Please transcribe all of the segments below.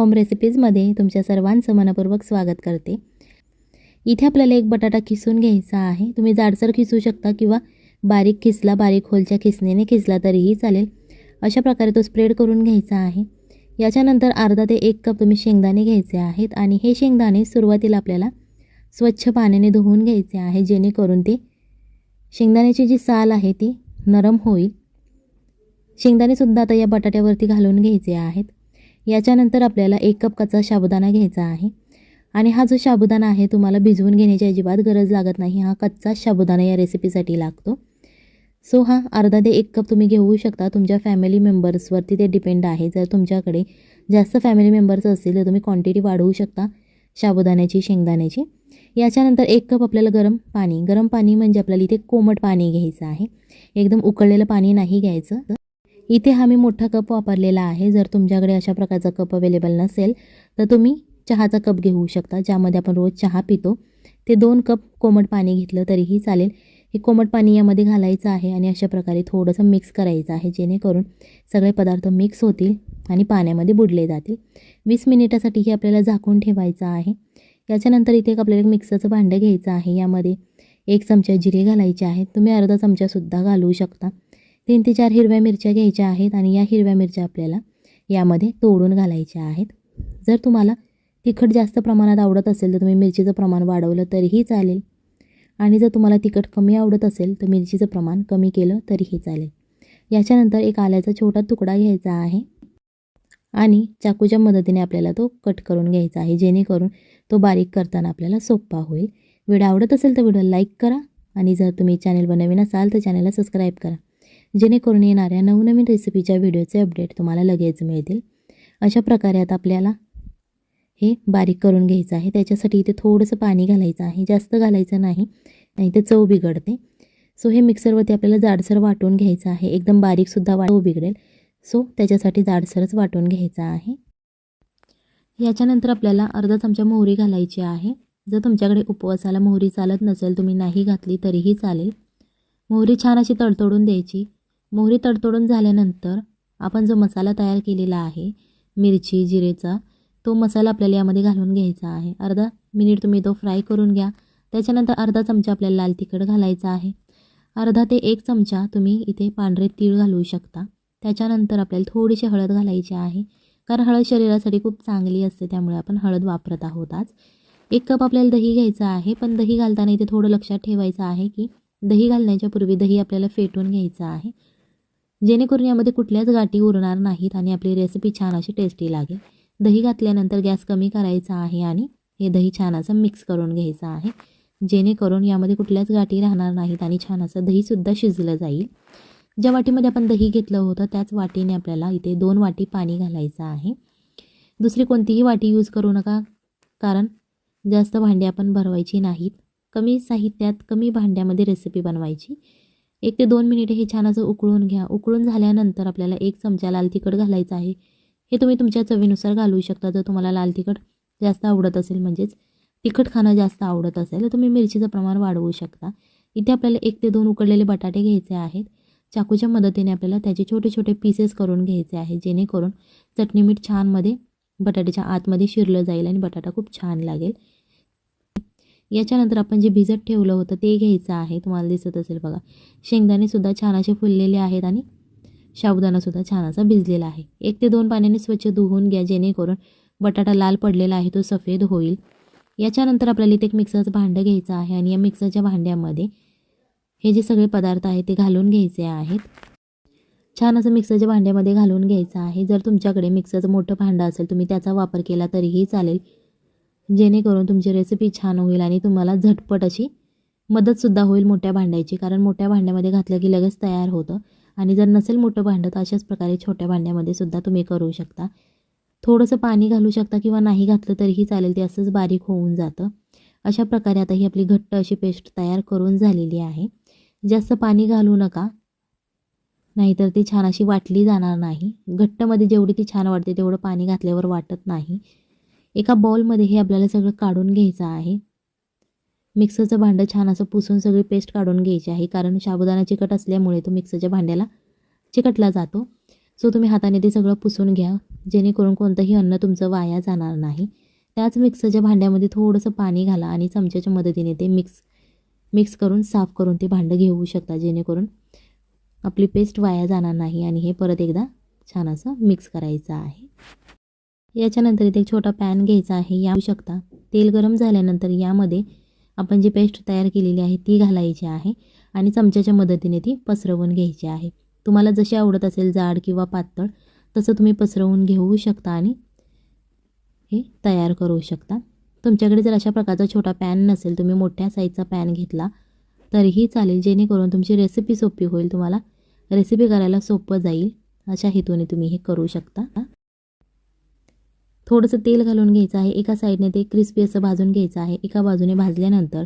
Home रेसिपीजमध्ये तुमच्या सर्वांचं मनपूर्वक स्वागत करते. इथे आपल्याला एक बटाटा किसून घ्यायचा आहे. तुम्ही जाडसर खिसू शकता किंवा बारीक खिसला बारीक होलच्या खिसणीने खिसला तरीही चालेल. अशा प्रकारे तो स्प्रेड करून घ्यायचा आहे. याच्यानंतर अर्धा ते एक कप तुम्ही शेंगदाणे घ्यायचे आहेत आणि हे शेंगदाणे सुरुवातीला आपल्याला स्वच्छ पाण्याने धुवून घ्यायचे आहे जेणेकरून ते शेंगदाण्याची जी साल आहे ती नरम होईल. शेंगदाणेसुद्धा आता या बटाट्यावरती घालून घ्यायचे आहेत. याच्यानंतर आपल्याला एक कप कच्चा साबुदाणा घ्यायचा आहे. आणि हा जो साबुदाणा आहे तुम्हाला भिजवून घेण्याची अजिबात गरज लागत नाही. हा कच्चा साबुदाणा या रेसिपीसाठी लागतो. सो हा अर्धा ते एक कप तुम्ही घेऊ शकता. तुमच्या फॅमिली मेंबर्सवरती ते डिपेंड आहे. जर तुमच्याकडे जास्त फॅमिली मेंबर्स असतील तर तुम्ही क्वांटिटी वाढवू शकता साबुदाण्याची शेंगदाण्याची. याच्यानंतर एक कप आपल्याला गरम पाणी. गरम पाणी म्हणजे आपल्याला इथे कोमट पाणी घ्यायचं आहे. एकदम उकळलेलं पाणी नाही घ्यायचं. इथे हा मी मोठा कप वापरलेला आहे. जर तुमच्याकडे अशा प्रकारचा कप अवेलेबल नसेल तर तुम्ही चहाचा कप घेऊ शकता ज्यामध्ये आपण रोज चहा पितो. ते दोन कप कोमट पाणी घेतलं तरीही चालेल. हे कोमट पाणी यामध्ये घालायचं आहे आणि अशा प्रकारे थोडंसं मिक्स करायचं आहे जेणेकरून सगळे पदार्थ मिक्स होतील आणि पाण्यामध्ये बुडले जातील. वीस मिनिटासाठी हे आपल्याला झाकून ठेवायचं आहे. याच्यानंतर इथे एक आपल्याला एक मिक्सरचं भांडं घ्यायचं आहे. यामध्ये एक चमचा जिरे घालायचे आहेत. तुम्ही अर्धा चमचासुद्धा घालू शकता. तीन ते चार हिरव्या मिरच्या घ्यायच्या आहेत आणि या हिरव्या मिरच्या आपल्याला यामध्ये तोडून घालायच्या आहेत. जर तुम्हाला तिखट जास्त प्रमाणात आवडत असेल तर तुम्ही मिरचीचं प्रमाण वाढवलं तरीही चालेल. आणि जर तुम्हाला तिखट कमी आवडत असेल तर मिरचीचं प्रमाण कमी केलं तरीही चालेल. याच्यानंतर एक आल्याचा छोटा तुकडा घ्यायचा आहे. आणि चाकूच्या मदतीने आपल्याला तो कट करून घ्यायचा आहे जेणेकरून तो बारीक करताना आपल्याला सोपा होईल. व्हिडिओ आवडत असेल तर व्हिडिओ लाईक करा. आणि जर तुम्ही चॅनलवर नवीन असाल तर चॅनलला सबस्क्राईब करा. जेणेकरून येणाऱ्या नवनवीन रेसिपीच्या व्हिडिओचे अपडेट तुम्हाला लगेच मिळतील. अशा प्रकारे आता आपल्याला हे बारीक करून घ्यायचं आहे. त्याच्यासाठी इथे थोडंसं पाणी घालायचं आहे. जास्त घालायचं नाही. नाही तर चव बिघडते. सो हे मिक्सरवरती आपल्याला जाडसर वाटून घ्यायचं आहे. एकदम बारीकसुद्धा वाटव बिघडेल. सो त्याच्यासाठी जाडसरच वाटून घ्यायचं आहे. याच्यानंतर आपल्याला अर्धा चमचा मोहरी घालायची आहे. जर तुमच्याकडे उपवासाला मोहरी चालत नसेल तुम्ही नाही घातली तरीही चालेल. मोहरी छान अशी तडतडून द्यायची. मोहरी तडतडून झाल्यानंतर आपण जो मसाला तयार केलेला आहे मिरची जिरेचा तो मसाला आपल्याला यामध्ये घालून घ्यायचा आहे. अर्धा मिनिट तुम्ही तो फ्राय करून घ्या. त्याच्यानंतर अर्धा चमचा आपल्याला लाल तिखट घालायचा आहे. अर्धा ते एक चमचा तुम्ही इथे पांढरे तीळ घालू शकता. त्याच्यानंतर आपल्याला थोडीशी हळद घालायची आहे. कारण हळद शरीरासाठी खूप चांगली असते त्यामुळे आपण हळद वापरत आहोत आज. एक कप आपल्याला दही घ्यायचं आहे पण दही घालताना इथे थोडं लक्षात ठेवायचं आहे की दही घालण्याच्या पूर्वी दही आपल्याला फेटून घ्यायचं आहे. जेणेकरून यामध्ये कुठल्याच गाठी उरणार नाहीत आणि आपली रेसिपी छान अशी टेस्टी लागेल. दही घातल्यानंतर गॅस कमी करायचा आहे आणि हे दही छान असं मिक्स करून घ्यायचं आहे. जेणेकरून यामध्ये कुठल्याच गाठी राहणार नाहीत आणि छान असं दहीसुद्धा शिजलं जाईल. ज्या वाटीमध्ये आपण दही घेतलं होतं त्याच वाटीने आपल्याला इथे दोन वाटी पाणी घालायचं आहे. दुसरी कोणतीही वाटी यूज करू नका कारण जास्त भांडी आपण भरवायची नाहीत. कमी साहित्यात कमी भांड्यामध्ये रेसिपी बनवायची. एक ते दोन मिनिटे हे छान असं उकळून घ्या. उकळून झाल्यानंतर आपल्याला एक चमचा लाल तिखट घालायचं आहे. हे तुम्ही तुमच्या चवीनुसार घालू शकता. जर तुम्हाला लाल तिखट जास्त आवडत असेल म्हणजेच तिखट खाणं जास्त आवडत असेल तर तुम्ही मिरचीचं प्रमाण वाढवू शकता. इथे आपल्याला एक ते दोन उकडलेले बटाटे घ्यायचे आहेत. चाकूच्या मदतीने आपल्याला त्याचे छोटे छोटे पीसेस करून घ्यायचे आहे. जेणेकरून चटणी मीठ छानमध्ये बटाट्याच्या आतमध्ये शिरलं जाईल आणि बटाटा खूप छान लागेल. याच्यानंतर आपण जे भिजत ठेवलं होतं ते घ्यायचं आहे. तुम्हाला दिसत असेल बघा. शेंगदाणेसुद्धा छान असे फुललेले आहेत आणि साबुदाणासुद्धा छान असा भिजलेला आहे. एक ते दोन पाण्याने स्वच्छ धुवून घ्या जेणेकरून बटाटा लाल पडलेला आहे तो सफेद होईल. याच्यानंतर आपल्याला इथे एक मिक्सरचं भांडं घ्यायचं आहे आणि या मिक्सरच्या भांड्यामध्ये हे जे सगळे पदार्थ आहेत ते घालून घ्यायचे आहेत. छान असं मिक्सरच्या भांड्यामध्ये घालून घ्यायचं आहे. जर तुमच्याकडे मिक्सरचं मोठं भांडं असेल तुम्ही त्याचा वापर केला तरीही चालेल. जेणेकरून तुमची रेसिपी छान होईल आणि तुम्हाला झटपट अशी मदतसुद्धा होईल मोठ्या भांड्याची. कारण मोठ्या भांड्यामध्ये घातलं की लगेच तयार होतं. आणि जर नसेल मोठं भांडं तर अशाच प्रकारे छोट्या भांड्यामध्ये सुद्धा तुम्ही करू शकता. थोडंसं पाणी घालू शकता किंवा नाही घातलं तरीही चालेल ते असंच बारीक होऊन जातं. अशा प्रकारे आता ही आपली घट्ट अशी पेस्ट तयार करून झालेली आहे. जास्त पाणी घालू नका. नाहीतर ती छान अशी वाटली जाणार नाही. घट्टमध्ये जेवढी ती छान वाटते तेवढं पाणी घातल्यावर वाटत नाही. एका बॉलमध्ये हे आपल्याला सगळं काढून घ्यायचं आहे. मिक्सरचं भांडं छान असं पुसून सगळी पेस्ट काढून घ्यायची आहे. कारण साबुदाणा चिकट असल्यामुळे तो मिक्सरच्या भांड्याला चिकटला जातो. सो तुम्ही हाताने ते सगळं पुसून घ्या. जेणेकरून कोणतंही अन्न तुमचं वाया जाणार नाही. त्याच मिक्सरच्या भांड्यामध्ये थोडंसं पाणी घाला आणि चमच्याच्या मदतीने ते मिक्स मिक्स करून साफ करून ते भांडं घेऊ शकता. जेणेकरून आपली पेस्ट वाया जाणार नाही आणि हे परत एकदा छान असं मिक्स करायचं आहे. याच्यानंतर इथे एक छोटा पॅन घ्यायचा आहे. या शकता. तेल गरम झाल्यानंतर यामध्ये आपण जी पेस्ट तयार केलेली आहे ती घालायची आहे आणि चमच्याच्या मदतीने ती पसरवून घ्यायची आहे. तुम्हाला जशी आवडत असेल जाड किंवा पातळ तसं तुम्ही पसरवून घेऊ शकता आणि हे तयार करू शकता. तुमच्याकडे जर अशा प्रकारचा छोटा पॅन नसेल तुम्ही मोठ्या साईजचा पॅन घेतला तरीही चालेल. जेणेकरून तुमची रेसिपी सोपी होईल तुम्हाला रेसिपी करायला सोपं जाईल. अशा हेतूने तुम्ही हे करू शकता. थोडंसं तेल घालून घ्यायचं आहे. एका साईडने ते क्रिस्पी असं भाजून घ्यायचं आहे. एका बाजूने भाजल्यानंतर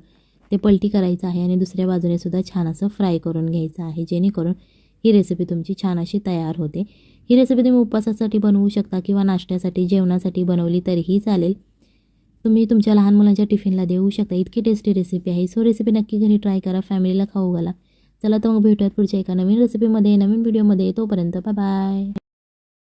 ते पलटी करायचं आहे आणि दुसऱ्या बाजूने सुद्धा छान असं फ्राय करून घ्यायचं आहे. जेणेकरून ही रेसिपी तुमची छान अशी तयार होते. ही रेसिपी तुम्ही उपवासासाठी बनवू शकता किंवा नाश्त्यासाठी जेवणासाठी बनवली तरीही चालेल. तुम्ही तुमच्या लहान मुलांच्या टिफिनला देऊ शकता. इतकी टेस्टी रेसिपी आहे. सो रेसिपी नक्की घरी ट्राय करा. फॅमिलीला खाऊ घाला. चला तर मग भेटूयात पुढच्या एका नवीन रेसिपीमध्ये नवीन व्हिडिओमध्ये तोपर्यंत बाय बाय